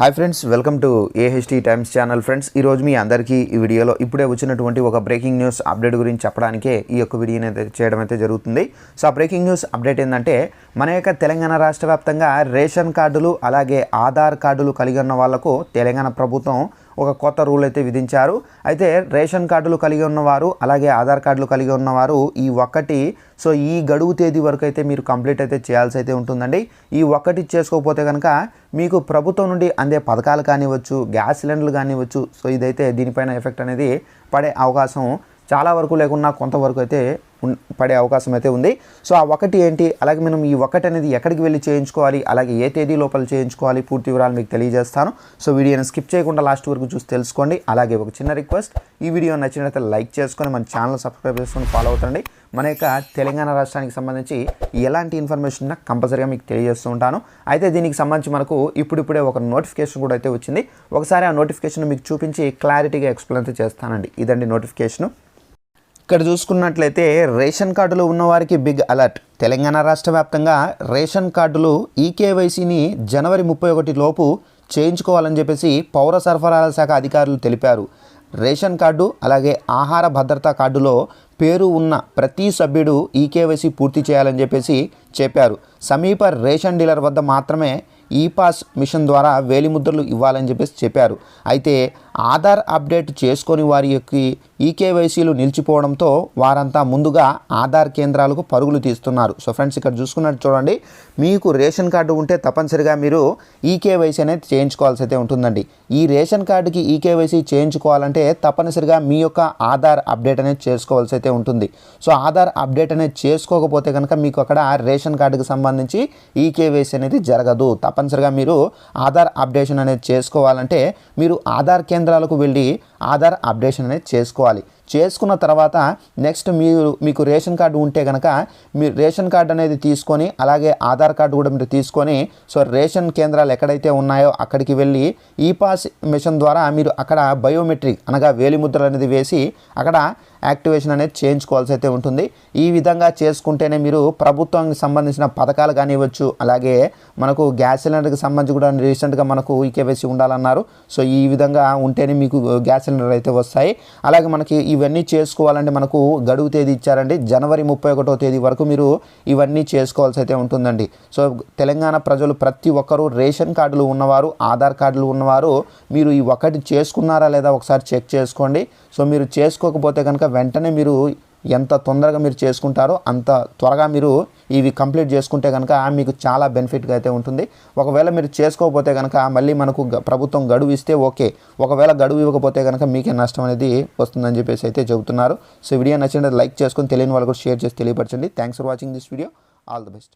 Hi friends welcome to AHT times channel. Friends ఈరోజు మీ అందరికీ ఈ వీడియోలో ఇప్పుడే వచ్చినటువంటి ఒక బ్రేకింగ్ న్యూస్ అప్డేట్ గురించి చెప్పడానికే ఈ యొక్క వీడియోని అయితే చేయడం అయితే జరుగుతుంది. సో ఆ బ్రేకింగ్ న్యూస్ అప్డేట్ ఏంటంటే మన యొక్క తెలంగాణ రాష్ట్ర వ్యాప్తంగా రేషన్ కార్డులు అలాగే ఆధార్ కార్డులు కలిగి ఉన్న వాళ్ళకు తెలంగాణ ప్రభుత్వం ఒక కొత్త రూల్ అయితే విధించారు. అయితే రేషన్ కార్డులు కలిగి ఉన్నవారు అలాగే ఆధార్ కార్డులు కలిగి ఉన్నవారు ఈ ఒక్కటి సో ఈ గడువు తేదీ వరకు అయితే మీరు కంప్లీట్ అయితే చేయాల్సి అయితే ఉంటుందండి. ఈ ఒక్కటి చేసుకోకపోతే కనుక మీకు ప్రభుత్వం నుండి అందే పథకాలు కానివ్వచ్చు గ్యాస్ సిలిండర్లు కానివ్వచ్చు సో ఇదైతే దీనిపైన ఎఫెక్ట్ అనేది పడే అవకాశం చాలా వరకు లేకున్నా కొంతవరకు అయితే పడే అవకాశం అయితే ఉంది. సో ఆ ఒకటి ఏంటి? అలాగే మనం ఈ ఒకటి అనేది ఎక్కడికి వెళ్ళి చేయించుకోవాలి? అలాగే ఏ తేదీ లోపల చేయించుకోవాలి? పూర్తి వివరాలు మీకు తెలియజేస్తాను. సో వీడియోని స్కిప్ చేయకుండా లాస్ట్ వరకు చూసి తెలుసుకోండి. అలాగే ఒక చిన్న రిక్వెస్ట్ ఈ వీడియో నచ్చినట్లయితే లైక్ చేసుకొని మన ఛానల్ సబ్స్క్రైబ్ చేసుకొని ఫాలో అవుతండి మన యొక్క తెలంగాణ రాష్ట్రానికి సంబంధించి ఎలాంటి ఇన్ఫర్మేషన్ ఉన్నా కంపల్సరీగా మీకు తెలియజేస్తూ ఉంటాను. అయితే దీనికి సంబంధించి మనకు ఇప్పుడిప్పుడే ఒక నోటిఫికేషన్ కూడా అయితే వచ్చింది. ఒకసారి ఆ నోటిఫికేషన్ మీకు చూపించి క్లారిటీగా ఎక్స్ప్లెయిన్ చేస్తానండి. ఇదండి నోటిఫికేషను. ఇక్కడ చూసుకున్నట్లయితే రేషన్ కార్డులు ఉన్నవారికి బిగ్ అలర్ట్. తెలంగాణ రాష్ట్ర వ్యాప్తంగా రేషన్ కార్డులు ఈకేవైసీని జనవరి ముప్పై ఒకటి లోపు చేయించుకోవాలని చెప్పేసి పౌర సరఫరాల శాఖ అధికారులు తెలిపారు. రేషన్ కార్డు అలాగే ఆహార భద్రతా కార్డులో పేరు ఉన్న ప్రతి సభ్యుడు ఈకేవైసీ పూర్తి చేయాలని చెప్పేసి చెప్పారు. సమీప రేషన్ డీలర్ వద్ద మాత్రమే ఈ పాస్ మిషన్ ద్వారా వేలిముద్రలు ఇవ్వాలని చెప్పేసి చెప్పారు. అయితే ఆధార్ అప్డేట్ చేసుకొని వారి యొక్క ఈకేవైసీలు నిలిచిపోవడంతో వారంతా ముందుగా ఆధార్ కేంద్రాలకు పరుగులు తీస్తున్నారు. సో ఫ్రెండ్స్ ఇక్కడ చూసుకున్నట్టు చూడండి. మీకు రేషన్ కార్డు ఉంటే తప్పనిసరిగా మీరు ఈకేవైసీ అనేది చేయించుకోవాల్సి అయితే ఉంటుందండి. ఈ రేషన్ కార్డుకి ఈకేవైసీ చేయించుకోవాలంటే తప్పనిసరిగా మీ యొక్క ఆధార్ అప్డేట్ అనేది చేసుకోవాల్సి అయితే ఉంటుంది. సో ఆధార్ అప్డేట్ అనేది చేసుకోకపోతే కనుక మీకు అక్కడ రేషన్ కార్డుకి సంబంధించి ఈకేవైసీ అనేది జరగదు. తప్ప తప్పనిసరిగా మీరు ఆధార్ అప్డేషన్ అనేది చేసుకోవాలంటే మీరు ఆధార్ కేంద్రాలకు వెళ్ళి ఆధార్ అప్డేషన్ అనేది చేసుకోవాలి. చేసుకున్న తర్వాత నెక్స్ట్ మీరు మీకు రేషన్ కార్డు ఉంటే కనుక మీరు రేషన్ కార్డు అనేది తీసుకొని అలాగే ఆధార్ కార్డు కూడా మీరు తీసుకొని సో రేషన్ కేంద్రాలు ఎక్కడైతే ఉన్నాయో అక్కడికి వెళ్ళి ఈ పాస్ మిషన్ ద్వారా మీరు అక్కడ బయోమెట్రిక్ అనగా వేలిముద్రలు అనేది వేసి అక్కడ యాక్టివేషన్ అనేది చేయించుకోవాల్సి అయితే ఉంటుంది. ఈ విధంగా చేసుకుంటేనే మీరు ప్రభుత్వానికి సంబంధించిన పథకాలు కానివ్వచ్చు అలాగే మనకు గ్యాస్ సిలిండర్కి సంబంధించి కూడా రీసెంట్గా మనకు ఈకేవైసీ ఉండాలన్నారు. సో ఈ విధంగా ఉంటేనే మీకు గ్యాస్ సిలిండర్ అయితే వస్తాయి. అలాగే మనకి ఇవన్నీ చేసుకోవాలంటే మనకు గడువు తేదీ ఇచ్చారండి. జనవరి ముప్పై ఒకటో తేదీ వరకు మీరు ఇవన్నీ చేసుకోవాల్సి అయితే ఉంటుందండి. సో తెలంగాణ ప్రజలు ప్రతి ఒక్కరూ రేషన్ కార్డులు ఉన్నవారు ఆధార్ కార్డులు ఉన్నవారు మీరు ఈ ఒకటి చేసుకున్నారా లేదా ఒకసారి చెక్ చేసుకోండి. సో మీరు చేసుకోకపోతే కనుక వెంటనే మీరు ఎంత తొందరగా మీరు చేసుకుంటారో అంత త్వరగా మీరు ఇవి కంప్లీట్ చేసుకుంటే కనుక మీకు చాలా బెనిఫిట్గా అయితే ఉంటుంది. ఒకవేళ మీరు చేసుకోకపోతే కనుక మళ్ళీ మనకు ప్రభుత్వం గడువు ఇస్తే ఓకే. ఒకవేళ గడువు ఇవ్వకపోతే కనుక మీకే నష్టం అనేది వస్తుందని చెప్పేసి అయితే చెబుతున్నారు. సో వీడియో నచ్చినట్టు లైక్ చేసుకొని తెలియని వాళ్ళు కూడా షేర్ చేసి తెలియపరచండి. Thanks for watching this video all the best